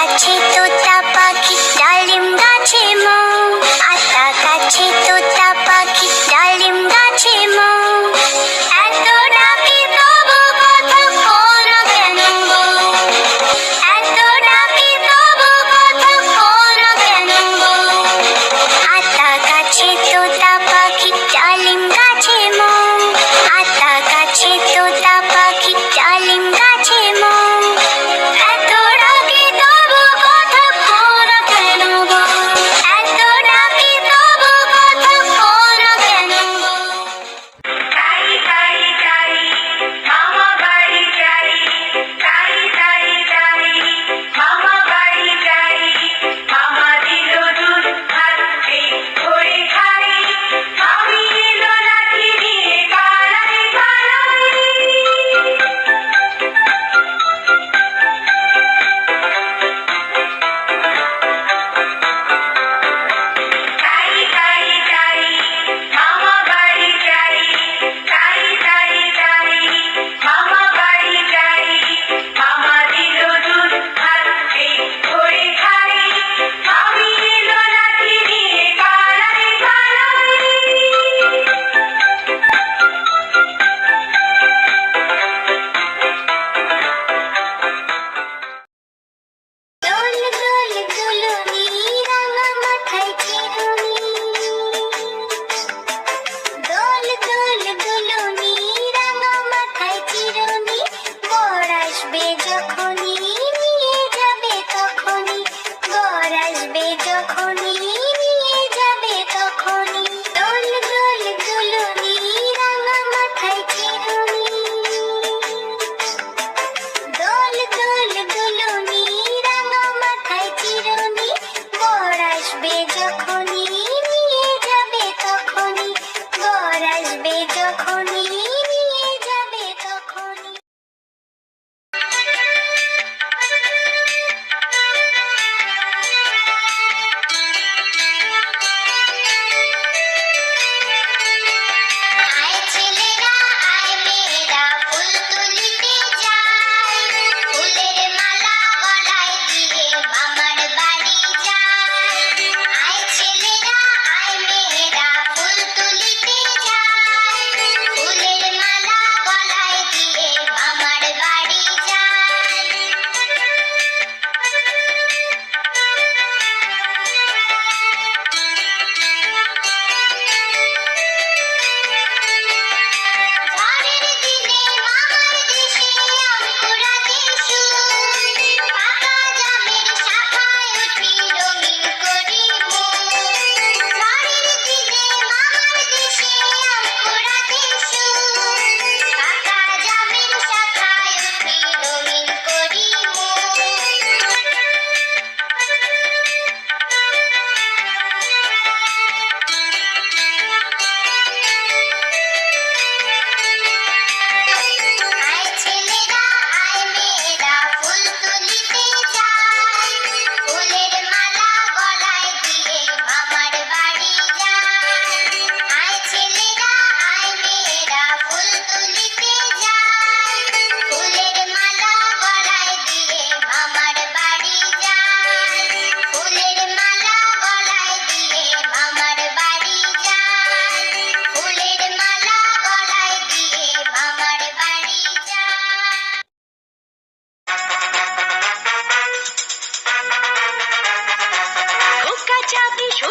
কাছে তোতা পাখিটা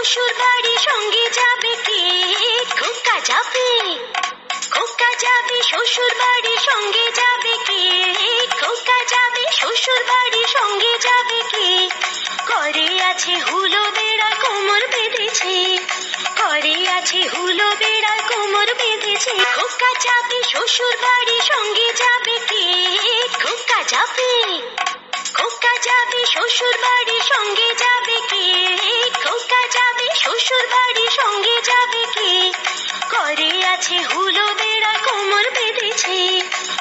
শ্বশুর সঙ্গে যাবে কে? খোকা যাবে। খোকা যাবে শ্বশুর বাড়ি সঙ্গে যাবে কে? খোকা যাবে শ্বশুর বাড়ি সঙ্গে যাবে কে? করে আছে হুলো বেড়া কোমর বেঁধেছে। করে আছে হুলো বেড়া কোমর বেঁধেছে। খোকা যাবে শ্বশুর বাড়ি সঙ্গে যাবে কে? খোকা যাবে। খোকা যাবে শ্বশুর বাড়ি সঙ্গে যাবে আছে হুলো দেড়া কোমর বেঁধেছে।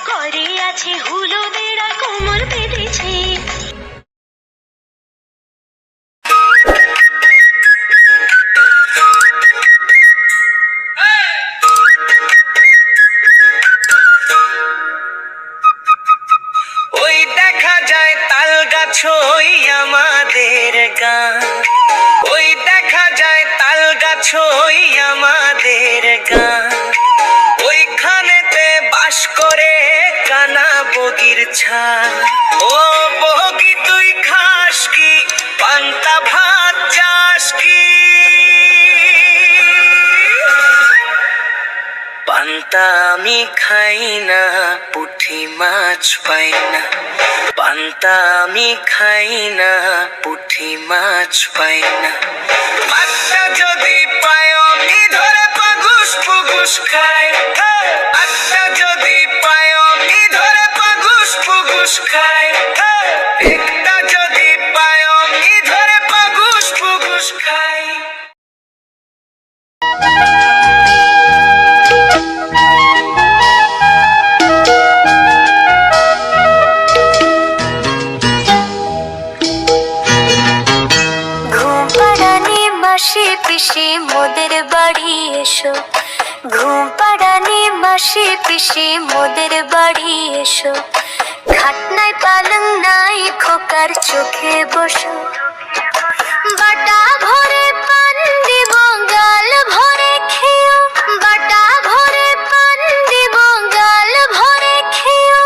করে আছে হুলো দেড়া কোমর বেঁধেছে। ওই দেখা যায় তাল গাছ ওই আমাদের গান। ওই দেখা যায় তাল গাছ ওই আমাদের গান। করে কানা বগির ছা ও বগি, তুই খাস কি? পান্তা ভাত চাস কি? পান্তা আমি খাই না পুঁটি মাছ পাই না। পান্তা আমি খাই না পুঁটি মাছ পাই না। মাছটা যদি পায় আমি ধরে পাগুস পুগুস খাই মাছটা পুগুস খাই একটা যদি পায় আমি ধরে পাগুস পুগুস পাড়ানি মাসি পিসি ঘুম পাড়ানি মাসি পিসি, মোদের বাড়ি এসো। খাটনায় পালং নাই, খোকার চোখে বসো। বাটা ভরে পান দিব, গাল ভরে খেও। বাটা ভরে পান দিব, গাল ভরে খেও।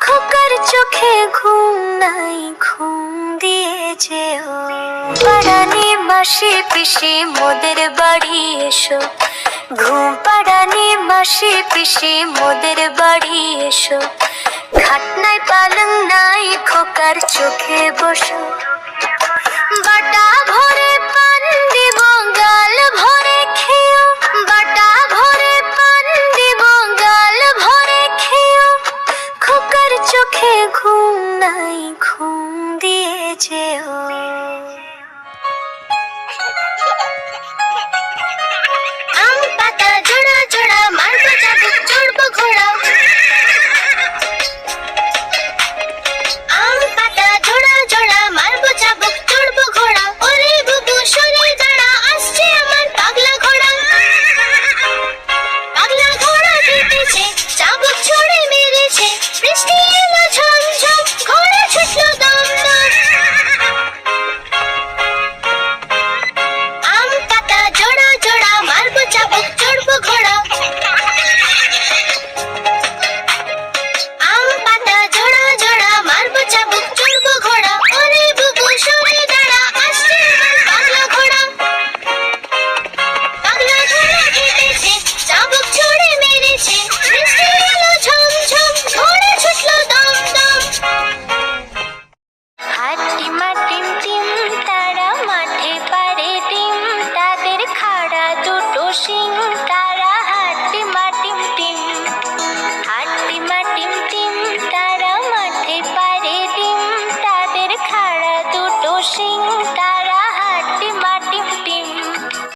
খোকার চোখে ঘুম নাই, ঘুম দিয়ে যেও। পাড়ানি মাসি পিসি, মোদের বাড়ি এসো। ঘুম পাড়ানি মাসি পিসি, মোদের বাড়ি এসো। খাটনায় পালং নাই খোকার চোখে বসো।